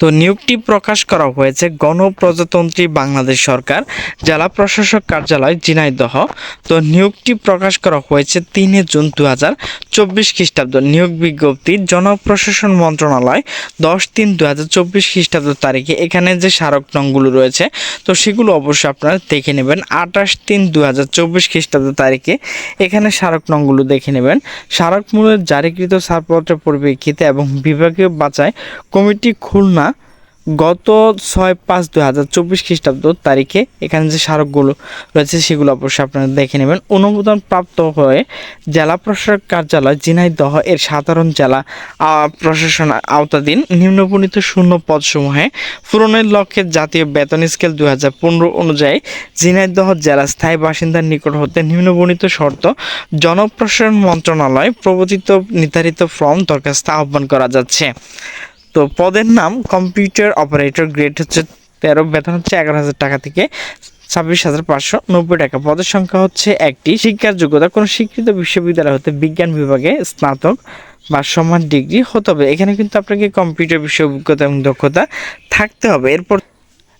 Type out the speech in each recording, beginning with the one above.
তো নিয়োগটি প্রকাশ করা হয়েছে গণপ্রজাতন্ত্রী বাংলাদেশ সরকার, জেলা প্রশাসক কার্যালয় ঝিনাইদহ। তো নিয়োগটি প্রকাশ করা হয়েছে তিনে জুন দু হাজার চব্বিশ খ্রিস্টাব্দ। নিয়োগ বিজ্ঞপ্তি, জনপ্রশাসন মন্ত্রণালয় দশ তিন দু হাজার চব্বিশ খ্রিস্টাব্দ তারিখে। এখানে যে স্মারক নংগুলো রয়েছে, তো সেগুলো অবশ্যই আপনারা দেখে নেবেন আঠাশ তিন দু হাজার চব্বিশ খ্রিস্টাব্দ তারিখে। এখানে স্মারক নংগুলো দেখে নেবেন। স্মারক মূল্যের জারিকৃত ছাড়পত্রের পরিপ্রেক্ষিতে এবং বিভাগীয় বাছাই কমিটি খুলনা গত ছয় পাঁচ দুই হাজার চব্বিশ খ্রিস্টাব্দ তারিখে এখানে যে স্মারকগুলো রয়েছে সেগুলো অবশ্যই আপনারা দেখে নেবেন। অনুমোদন প্রাপ্ত হয়ে জেলা প্রশাসক কার্যালয় ঝিনাইদহ এর সাধারণ জেলা প্রশাসন আওতাধীন নিম্নবর্ণিত শূন্য পদসমূহে পূরণের লক্ষ্যে জাতীয় বেতন স্কেল দুই হাজার পনেরো অনুযায়ী ঝিনাইদহ জেলা স্থায়ী বাসিন্দার নিকট হতে নিম্নবর্ণিত শর্ত জনপ্রশাসন মন্ত্রণালয় প্রবর্তিত নির্ধারিত ফর্ম দরখাস্ত আহ্বান করা যাচ্ছে। তো পদের নাম কম্পিউটার অপারেটর গ্রেড হচ্ছে তেরো, বেতন হচ্ছে এগারো হাজার টাকা থেকে ছাব্বিশ হাজার পাঁচশো নব্বই টাকা। পদের সংখ্যা হচ্ছে একটি। শিক্ষার যোগ্যতা, কোনো স্বীকৃত বিশ্ববিদ্যালয় হতে বিজ্ঞান বিভাগে স্নাতক বা সমান ডিগ্রি হতে হবে। এখানে কিন্তু আপনাকে কম্পিউটার বিষয়ে অভিজ্ঞতা এবং দক্ষতা থাকতে হবে। এরপর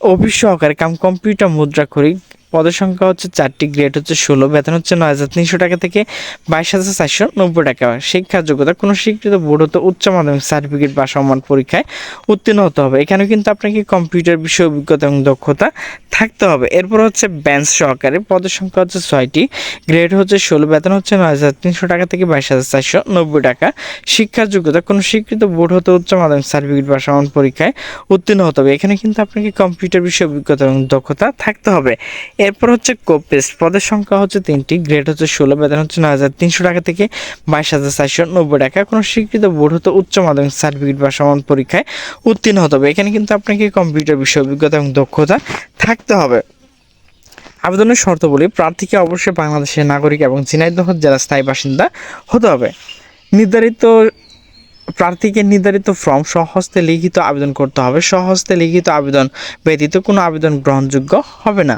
অফিস সহকারী কাম কম্পিউটার মুদ্রা করি পদের সংখ্যা হচ্ছে চারটি, গ্রেড হচ্ছে ষোলো, বেতন হচ্ছে নয় হাজার তিনশো টাকা থেকে বাইশ হাজার চারশো নব্বই টাকা। শিক্ষার যোগ্যতা, কোনো স্বীকৃত বোর্ড হতে উচ্চ মাধ্যমিক সার্টিফিকেট বা সমান পরীক্ষায় উত্তীর্ণ হতে হবে। এখানে কিন্তু আপনাকে কম্পিউটার বিষয়ে অভিজ্ঞতা এবং দক্ষতা থাকতে হবে। এরপর হচ্ছে ব্যাঞ্চ সহকারে পদের সংখ্যা হচ্ছে ছয়টি, গ্রেড হচ্ছে ষোলো, বেতন হচ্ছে নয় হাজার তিনশো টাকা থেকে বাইশ হাজার চারশো নব্বই টাকা। শিক্ষার যোগ্যতা, কোনো স্বীকৃত বোর্ড হতে উচ্চ মাধ্যমিক সার্টিফিকেট বা সমান পরীক্ষায় উত্তীর্ণ হতে হবে। এখানে কিন্তু আপনাকে কম্পিউটার বিষয়ে অভিজ্ঞতা এবং দক্ষতা থাকতে হবে। এরপর হচ্ছে কোপেস। পদের সংখ্যা হচ্ছে তিনটি, গ্রেড হচ্ছে ষোলো, বেতন হচ্ছে নয় হাজার তিনশো টাকা থেকে বাইশ হাজার চারশো নব্বই টাকা। কোনো স্বীকৃত বোর্ড হতে উচ্চ মাধ্যমিক সার্টিফিকেট বা সমান পরীক্ষায় উত্তীর্ণ হতে হবে। এখানে কিন্তু আপনাকে কম্পিউটার বিষয়ে অভিজ্ঞতা এবং দক্ষতা থাকতে হবে। আবেদনের শর্তাবলী প্রার্থীকে অবশ্যই বাংলাদেশের নাগরিক এবং ঝিনাইদহ জেলার স্থায়ী বাসিন্দা হতে হবে। নির্ধারিত, প্রার্থীকে নির্ধারিত ফর্ম সহস্তে লিখিত আবেদন করতে হবে। সহস্তে লিখিত আবেদন ব্যতীত কোনো আবেদন গ্রহণযোগ্য হবে না।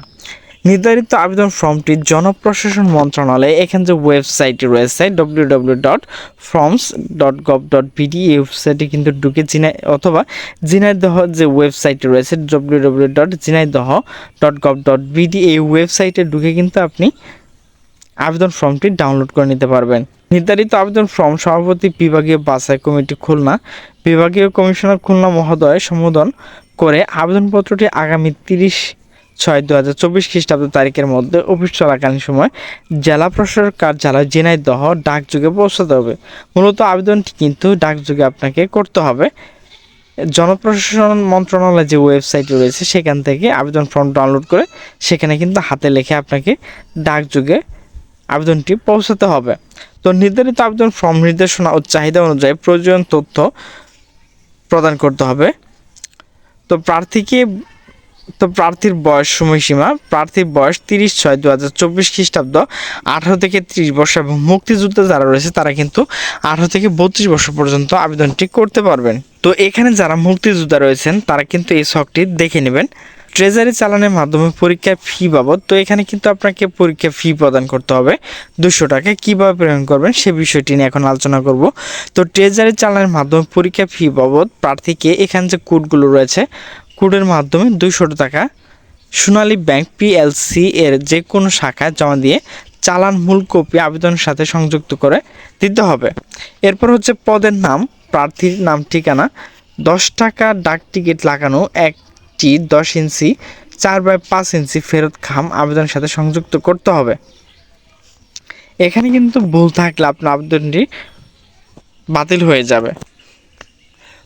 নির্ধারিত আবেদন ফর্মটি জনপ্রশাসন মন্ত্রণালয়ে এখানে যে ওয়েবসাইটটি রয়েছে W W dot forms dot gov dot BD এই ওয়েবসাইটে কিন্তু ঢুকে জিনাই অথবা জিনাইদহ যে ওয়েবসাইটটি রয়েছে W W dot Jhenaidah dot gov dot BD এই ওয়েবসাইটে ঢুকে কিন্তু আপনি আবেদন ফর্মটি ডাউনলোড করে নিতে পারবেন। নির্ধারিত আবেদন ফর্ম সভাপতি বিভাগীয় বাছাই কমিটি খুলনা, বিভাগীয় কমিশনার খুলনা মহোদয় সম্বোধন করে আবেদনপত্রটি আগামী তিরিশ ছয় দু হাজার চব্বিশ খ্রিস্টাব্দ তারিখের মধ্যে অফিস চলাকালীন সময় জেলা প্রশাসক কার্যালয় জেনাইদহ ডাকযোগে পৌঁছাতে হবে। মূলত আবেদনটি কিন্তু ডাকযোগে আপনাকে করতে হবে। জনপ্রশাসন মন্ত্রণালয় যে ওয়েবসাইট রয়েছে, সেখান থেকে আবেদন ফর্ম ডাউনলোড করে সেখানে কিন্তু হাতে লেখে আপনাকে ডাকযোগে আবেদনটি পৌঁছাতে হবে। তো নির্ধারিত আবেদন ফর্ম নির্দেশনা ও চাহিদা অনুযায়ী প্রয়োজন তথ্য প্রদান করতে হবে। তো প্রার্থীকে তো প্রার্থীর বয়স সময়সীমা, প্রার্থীর বয়স তিরিশ ছয় দু হাজার চব্বিশ খ্রিস্টাব্দ, আঠারো থেকে ত্রিশ বছর এবং মুক্তিযুদ্ধ যারা রয়েছে তারা কিন্তু আঠারো থেকে বত্রিশ বছর পর্যন্ত আবেদনটি করতে পারবেন। তো এখানে যারা মুক্তিযোদ্ধা রয়েছেন, তারা কিন্তু এই শখটি দেখে নেবেন। ট্রেজারি চালানের মাধ্যমে পরীক্ষার ফি বাবদ, তো এখানে কিন্তু আপনাকে পরীক্ষা ফি প্রদান করতে হবে। দুশো টাকা কীভাবে প্রেরণ করবেন সে বিষয়টি নিয়ে এখন আলোচনা করব। তো ট্রেজারি চালানের মাধ্যমে পরীক্ষা ফি বাবদ প্রার্থীকে এখানে যে কোডগুলো রয়েছে কোডের মাধ্যমে দুইশো টাকা সোনালী ব্যাংক পিএলসি এর যে কোনো শাখায় জমা দিয়ে চালান মূল কপি আবেদনের সাথে সংযুক্ত করে দিতে হবে। এরপর হচ্ছে পদের নাম, প্রার্থীর নাম, ঠিকানা, দশ টাকা ডাক টিকিট লাগানো একটি দশ ইঞ্চি, চার বাই পাঁচ ইঞ্চি ফেরত খাম আবেদনের সাথে সংযুক্ত করতে হবে। এখানে কিন্তু ভুল থাকলে আপনার আবেদনটি বাতিল হয়ে যাবে।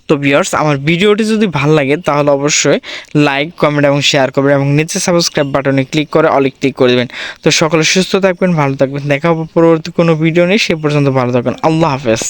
তো ভিউয়ার্স আমার ভিডিওটি যদি ভালো লাগে, তাহলে অবশ্যই লাইক কমেন্ট এবং শেয়ার করবেন এবং নিচে সাবস্ক্রাইব বাটনে ক্লিক করে অলিক ক্লিক করে দেবেন। তো সকলে সুস্থ থাকবেন, ভালো থাকবেন। দেখা হবে পরবর্তী কোনো ভিডিও নেই সে পর্যন্ত ভালো থাকবেন। আল্লাহ হাফেজ।